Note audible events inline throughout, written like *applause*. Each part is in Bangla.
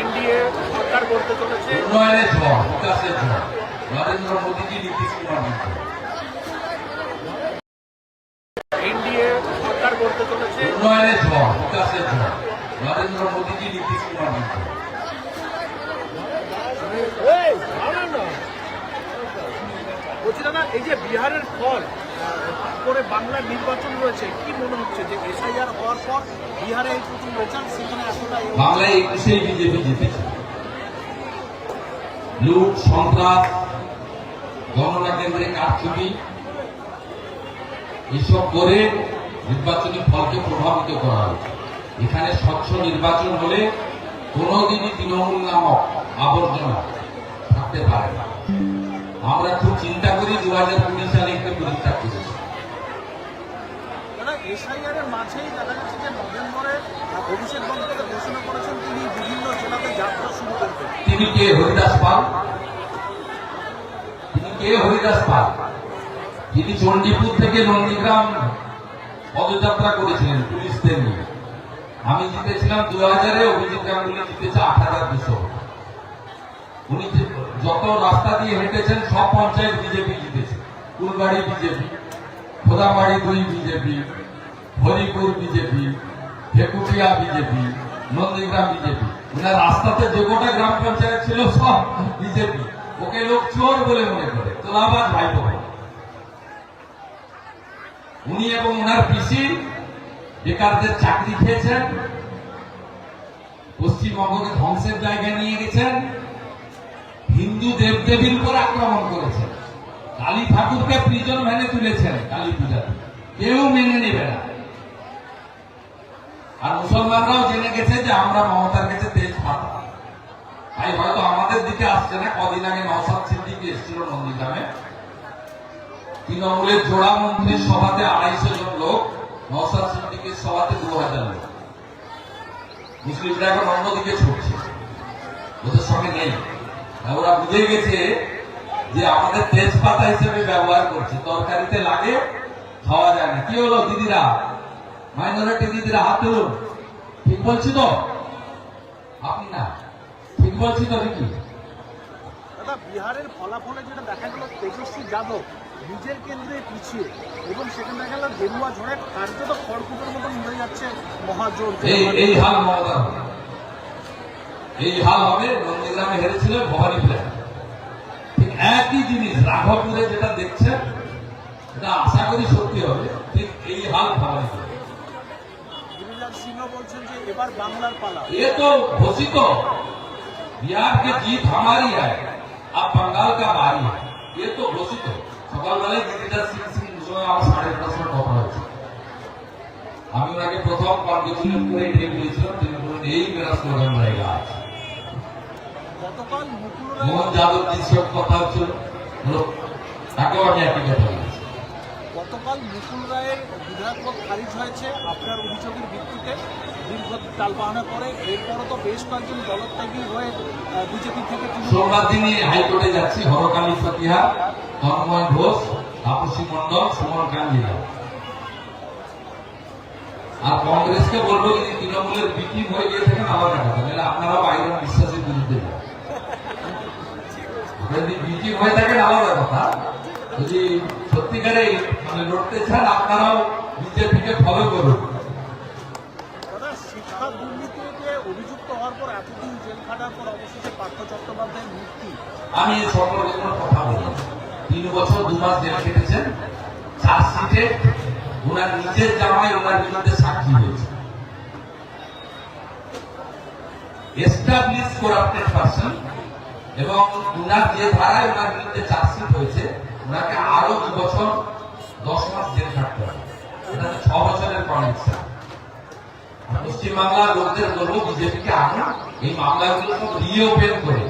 এনডিএ সরকার করতে চলেছে। উন্নয়নের ঝড় বিকাশের ঝড়। নরেন্দ্র মোদীজি নীতিশ কুমার এনডিএ সরকার করতে চলেছে। উন্নয়নের ঝড় বিকাশের ঝড়। নরেন্দ্র মোদীজি নীতিশ কুমার বলছি দাদা এই যে বিহারের ফল করে বাংলার নির্বাচন রয়েছে, কি মনে হচ্ছে যে এসআইআর হওয়ার পর বিহারে এই প্রথম রেজাল্ট, সেখানে লুট, সন্ত্রাস, গণনা কেন্দ্রে কারচুপি, এসব করে নির্বাচনী ফলকে প্রভাবিত করা হয়েছে। এখানে স্বচ্ছ নির্বাচন হলে কোনোদিনই তৃণমূল নামক আবর্জনা থাকতে পারে না। আমরা খুব চিন্তা করি দু হাজার কুড়ি সালে একটি পরীক্ষা দাদা এসআইআর এর মাঝেই দেখা যাচ্ছে যে নভেম্বরে অভিষেক বন্দ্যোপাধ্যায় ঘোষণা করেছেন তিনি বিভিন্ন জেলাতে যাত্রা শুরু করবেন। তিনি তিনি চণ্ডীপুর থেকে নন্দীগ্রাম পদযাত্রা করেছিলেন পুলিশদের নিয়ে। আমি জিতেছিলাম দু হাজারে অভিজিৎ গাঙ্গুলি জিতেছে আট হাজার দুশো। উনি যত রাস্তা দিয়ে হেঁটেছেন, সব পঞ্চায়েত বিজেপি জিতেছে। ফুলবাড়ি বিজেপি খোদাবাড়ি দুই BJP Haripur BJP Hekutia BJP, Nandigram BJP. উনার রাস্তাতে যে গোটা গ্রাম পঞ্চায়েত ছিল, সব বিজেপি। ওকে লোক চোর বলে মনে করে। তোলাবাদ ভাইপো উনি এবং ওনার পিসি বেকারদের চাকরি খেয়েছেন, পশ্চিমবঙ্গকে ধ্বংসের জায়গায় নিয়ে গেছেন, হিন্দু দেবদেবীর উপর আক্রমণ করেছেন। কালী ঠাকুরকে প্রিজন ভ্যানে তুলেছেন কালী পূজাতে। কেউ মেনে নেবে না। আর মুসলমানরাও জেনে গেছে যে আমরা মমতার কাছে তেজ পাতা তাই হয়তো আমাদের দিকে আসছে না, কদিন আগে নওসাদ সিদ্দিকি এসেছিল নন্দীগ্রামে। তৃণমূলের জোড়া মন্ত্রীর সভাতে আড়াইশো জন লোক নওসাদ সিদ্দিকের সভাতে দু হাজার লোক। মুসলিমরা এখন অন্যদিকে ছুটছে। ওদের সঙ্গে নেই। ওরা বুঝে গেছে যে আমাদের তেজপাতা হিসেবে ব্যবহার করছে। তরকারিতে লাগে, খাওয়া যায় না। কি হলো, দিদিরা? মাইনরিটি দিদিরা হাত তুলুন। ঠিক বলছি তো? আপনি না। ঠিক বলছি তো নাকি? দাদা বিহারের ফলাফলে যেটা দেখা গেল তেজস্বী যাদব নিজের কেন্দ্রে পিছিয়ে এবং সেখানে দেখা গেল গেরুয়া ঝড়ে কার্যত খড়কুটোর মতন মরে যাচ্ছে মহাজোর এই এই হাল মমতা হবে। এই হাল হবে নন্দীগ্রামে হেরেছিল ভবানী প্ল্যান ঠিক একই জিনিস রাঘবপুরে যেটা দেখছেন এটা আশা করি সত্যি হবে। ঠিক এই হাল ভবানী সিংহ বলছেন যে এবার বাংলার পালা ये तो घोषित हो बिहार की जीत हमारी है अब बंगाल का बारी है ये तो घोषित हो সকালবেলায় গিরিদাস সিং সিং মুসলমান আমার সাড়ে দশটার কথা হচ্ছে আমি ওনাকে প্রথম কনগ্রেচুলেট করে এটাই বলেছিলাম তিনি বললেন এই মেরা স্লোগান रहेगा आज গতকাল মুকুল মোহন রায় যাদব জির সঙ্গে কথা হচ্ছিল হলো তাকেও আমি একই কথা বলেছি গতকাল মুকুল রায়ের বিধায়ক খারিজ হয়েছে আপনার অভিযোগের ভিত্তিতে। দীর্ঘ টালবাহানা করে এরপরও তো বেশ কয়েকজন দলত্যাগী হয়ে বিজেপি থেকে সোমবার দিনই হাইকোর্টে যাচ্ছি হরকালী ফতিহা ঘোষ তাপসী সুমন কান্দিরা আর কংগ্রেসকে বলব যদি তৃণমূলের হয়ে গিয়ে থাকেন আলাদা কথা নাহলে আপনারাও আইরন বিশ্বাসের বিরুদ্ধে *laughs* যদি হয়ে থাকেন আলাদা কথা যদি সত্যিকারে মানে লড়তে চান আপনারাও বিজেপিকে ফলো করুন। আমি কথা বলি তিন বছর দু মাস জেল খেটেছেন। চার্জশিটে ওনার নিজের জামাই ওনার বিরুদ্ধে সাক্ষী হয়েছে। এস্টাবলিশ করাপ্টেড পার্সন এবং ওনার যে ধারায় ওনার বিরুদ্ধে চার্জশিট হয়েছে ওনাকে আরও দু বছর, দশ মাস জেল খাটতে হবে। এটা ছ বছরের কনেকশন পশ্চিমবাংলার লোকদের বলব, বিজেপিকে আনা এই মামলাগুলো সব রিওপেন করে।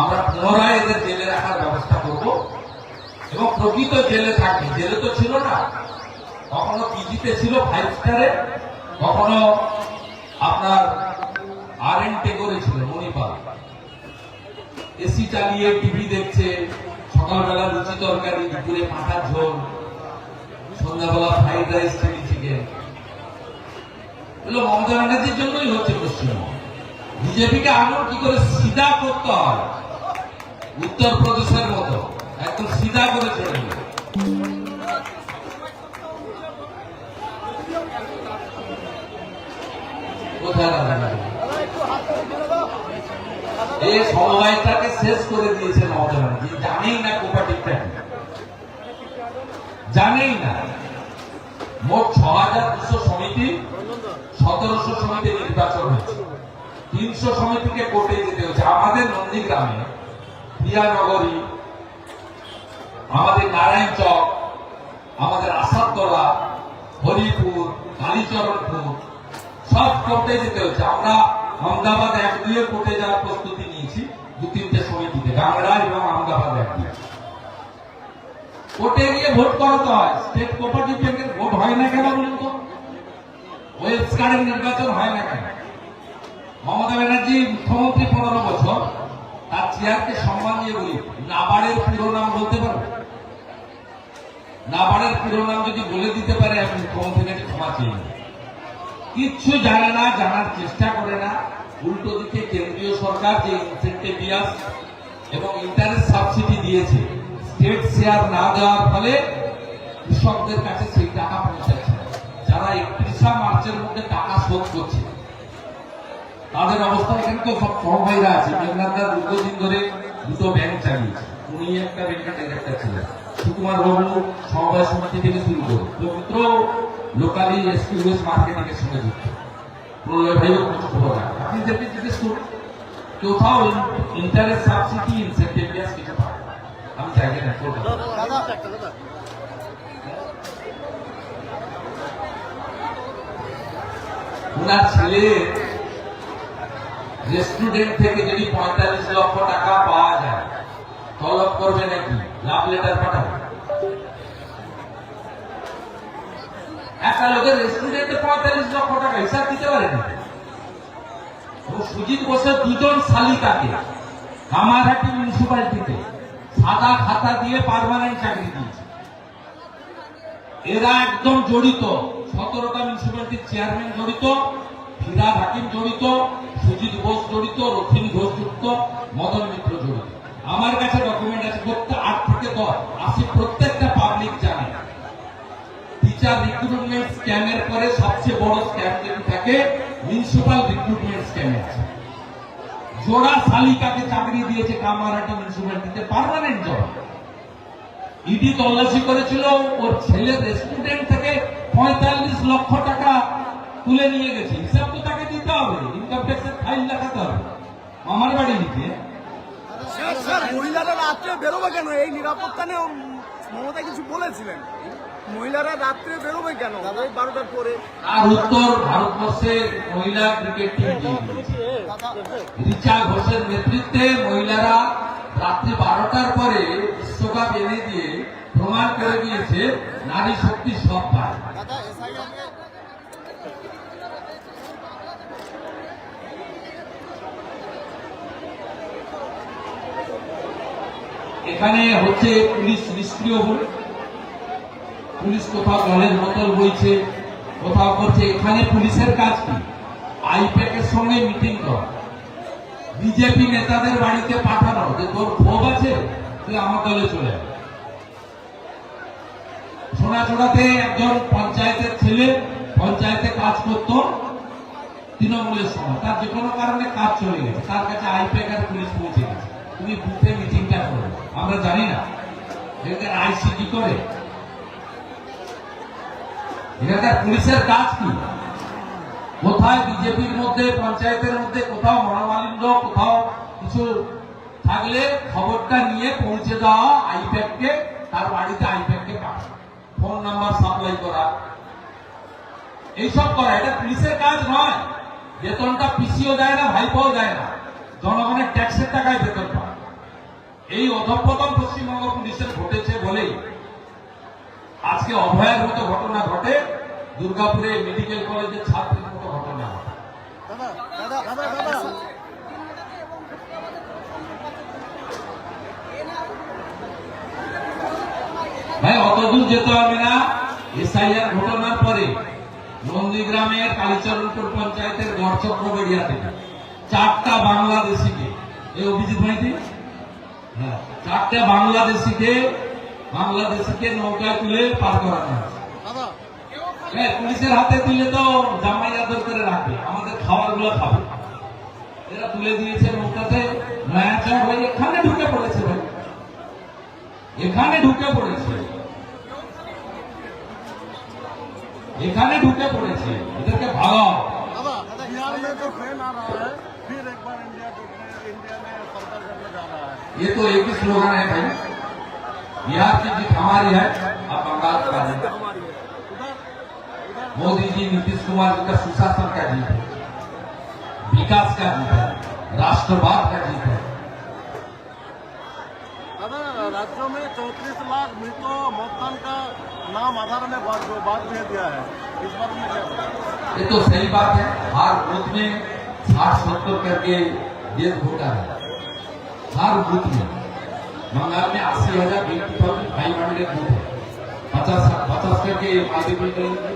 আমরা পুনরায় এদের জেলে রাখার ব্যবস্থা করব। এবং প্রকৃত জেলে থাকবে জেলে তো ছিল না। কখনো পিজিতে ছিল ফাইভ স্টারে কখনো আপনার আর এন টেগরে ছিল, মণিপাল। এসি চালিয়ে টিভি দেখছে সকালবেলা লুচি তরকারি, দুপুরে পাঁঠার ঝোল, সন্ধ্যাবেলা ফ্রাইড রাইস চিলি চিকেন এগুলো মমতা ব্যানার্জির জন্যই হচ্ছে পশ্চিমবঙ্গ। বিজেপিকে আঙুল কি করে সিধা করতে হয়? উত্তরপ্রদেশের মতো। একদম সিধা করে গেল কোথায় এই সমবায়টাকে শেষ করে দিয়েছে মমতা ব্যানার্জি জানেই না কোপারেটিভটা কি। জানেই না। মোট ছ হাজার দুশো সমিতি সতেরোশো সমিতি নির্বাচন হয়েছে। তিনশো সমিতিকে কোর্টে যেতে হয়েছে। আমাদের নন্দীগ্রামে প্রিয়ানগরী আমাদের নারায়ণ চক, আমাদের আসাদতলা, হরিপুর, কালীচরণপুর, সব কোর্টে যেতে হচ্ছে আমরা আহমেদাবাদ এক দুয়ে কোর্টে যাওয়ার প্রস্তুতি সমিতিতে এবং আহমেদাবাদ এক কোর্টে গিয়ে ভোট করাতে হয় স্টেট কোপারেটিভ ব্যাংকের ভোট হয় না কেন বলুন তো? কার্ডের নির্বাচন হয় না কেন? মমতা ব্যানার্জি মুখ্যমন্ত্রী পনেরো বছর, তার চেয়ারকে সম্মান দিয়ে বলি নাবারের পুরো নাম বলতে পারো? নাবারের পুরো নাম যদি বলে দিতে পারে আমি মুখ্যমন্ত্রীর কাছে ক্ষমা চেয়ে কিচ্ছু জানে না, জানার চেষ্টা করে না। উল্টো দিকে কেন্দ্রীয় সরকার যে ইনসেন্টিভিয়াস এবং ইন্টারেস্ট সাবসিডি দিয়েছে। স্টেট শেয়ার না দেওয়ার ফলে কৃষকদের কাছে সেই টাকা পৌঁছাচ্ছে যারা একত্রিশা মার্চের মধ্যে টাকা শোধ করছে, তাদের অবস্থা এখানে তো সব বড় ভাইরা আছে মেঘনাথদা দীর্ঘদিন ধরে দুটো ব্যাংক চালিয়েছে। উনি একটা ব্যাংকের ডিরেক্টর ছিলেন। সুকুমার বাবু সমবায় সমিতি থেকে শুরু করে পবিত্র লোকালি এসকিউএস মার্কেটিং এর সঙ্গে যুক্ত। প্রলয় ভাইও কিছু খবর আপনি যেটা জিজ্ঞেস করুন। কোথাও ইন্টারেস্ট সাবসিডি ইনসেন্টিভিয়াস কিছু পায় না। আমি জানি না ওনার ছেলে রেস্টুরেন্ট থেকে যদি পঁয়তাল্লিশ লক্ষ টাকা পাওয়া যায়, তলব করবে নাকি? লাভ লেটার পাঠাবে। একটা লোকের রেস্টুরেন্টে পঁয়তাল্লিশ লক্ষ টাকা হিসাব দিতে পারে না সুজিত বোসের দুজন শালিকাকে, কামারহাটি মিউনিসিপালিটিতে সাদা খাতা দিয়ে পার্মানেন্ট চাকরি দিয়েছে। এরা একদম জড়িত, সতেরোটা মিউনিসিপ্যালিটির চেয়ারম্যান জড়িত ফিরাদ হাকিম জড়িত, সুজিত ঘোষ জড়িত, রথিন ঘোষ যুক্ত, মদন মিত্র জড়িত। আমার কাছে ডকুমেন্ট আছে, প্রত্যেক আট থেকে দশ আশি প্রত্যেকটা টিচার রিক্রুটমেন্ট স্ক্যামের পরে সবচেয়ে বড় স্ক্যাম যেটি থাকে মিউনিসিপাল রিক্রুটমেন্ট স্ক্যামে জোড়া শালিকাকে চাকরি দিয়েছে কামারহাটি মিউনিসিপ্যালিটিতে পার্মানেন্ট জব ইডি তল্লাশি করেছিল, ওর ছেলের রেস্টুরেন্ট থেকে পঁয়তাল্লিশ লক্ষ টাকা তুলে নিয়ে গেছে। হিসাব তো তাকে দিতে হবে ইনকাম ট্যাক্সের ফাইল দেখাতে হবে। আমার বাড়ি নিতে। স্যার, মহিলারা রাত্রে বেরোবে কেন? এই নিরাপত্তা নিয়ে মমতা কিছু বলেছিলেন। মহিলারা রাত্রে বেরোবে কেন? ওই বারোটার পরে। আর উত্তর ভারতবর্ষের মহিলা ক্রিকেট টিম রিচা ঘোষের নেতৃত্বে মহিলারা রাত্রি বারোটার পরে বিশ্বকাপ এনে দিয়ে প্রমাণ করে দিয়েছে নারী শক্তি সব পায়। এখানে হচ্ছে পুলিশ নিষ্ক্রিয় বলে পুলিশ কোথাও জলের বোতল বইছে, কোথাও করছে। এখানে পুলিশের কাজ কি? আইপ্যাকের সঙ্গে মিটিং করা। বিজেপি নেতাদের বাড়িতে পাঠানো, যে তোর ক্ষোভ আছে, তুই আমার দলে চলে সোনাচোড়াতে একজন পঞ্চায়েতের ছেলে পঞ্চায়েতে কাজ করত তৃণমূলের সময়। তার যে কোনো কারণে কাজ চলে গেছে। তার কাছে আইপ্যাক আর পুলিশ পৌঁছে গেছে। তুমি বুথে করো আমরা জানি না। এখানে আইসি কি করে। এখানকার পুলিশের কাজ কি? কোথায় বিজেপির মধ্যে, পঞ্চায়েতের মধ্যে কোথাও মনোমালিন্য, কোথাও কিছু থাকলে খবরটা নিয়ে পৌঁছে দেওয়া আইপ্যাককে তার বাড়িতে আইপ্যাককে পাঠানো ফোন নাম্বার সাপ্লাই করা। এইসব করা। এটা পুলিশের কাজ নয়। বেতনটা পিসিও দেয় না, ভাইপাও দেয় না। জনগণের ট্যাক্সের টাকায় এই অধঃপতন পশ্চিমবঙ্গ পুলিশের ঘটেছে বলেই আজকে অভয়ের মতো ঘটনা ঘটে। দুর্গাপুরে মেডিকেল কলেজের ছাত্রীর মতো ঘটনা ঘটে। ভাই অত দূর যেতে হবে না। এসআইআর ঘটনার পরে নন্দীগ্রামের কালীচরণপুর পঞ্চায়েতের গড়চক্র বেরিয়া থেকে চারটা বাংলাদেশিকে। এই অভিজিৎ মাইতি হ্যাঁ চারটা বাংলাদেশিকে বাংলাদেশিকে নৌকায় তুলে পার করানো হয়েছে হ্যাঁ পুলিশের হাতে দিলে তো জামাই আদর করে রাখবে। আমাদের খাবারগুলো খাবে। এরা তুলে দিয়েছে নৌকাতে। নয়া চর হয়ে এখানে ঢুকে পড়েছে ভাই। এখানে ঢুকে পড়েছে। এখানে ঢুকে পড়েছে। এদেরকে ভাগাও। ये तो एक ही स्लोगन है भाई। बिहार की जीत हमारी है अब बंगाल का जीत मोदी जी नीतीश कुमार जी का सुशासन का जीत है। विकास का जीत है। राष्ट्रवाद का जीत है। राज्यों में चौंतीस लाख मृतों मतदान का नाम आधार में बात बात भेज दिया है। इस बारे में क्या ये तो सही बात है। हर बूथ में साठ सत्तर करके डेथ होता है। हर बूथ में बंगाल में अस्सी हजार फाइव हंड्रेड बूथ है पचास पचास करके मल्टीपल करेंगे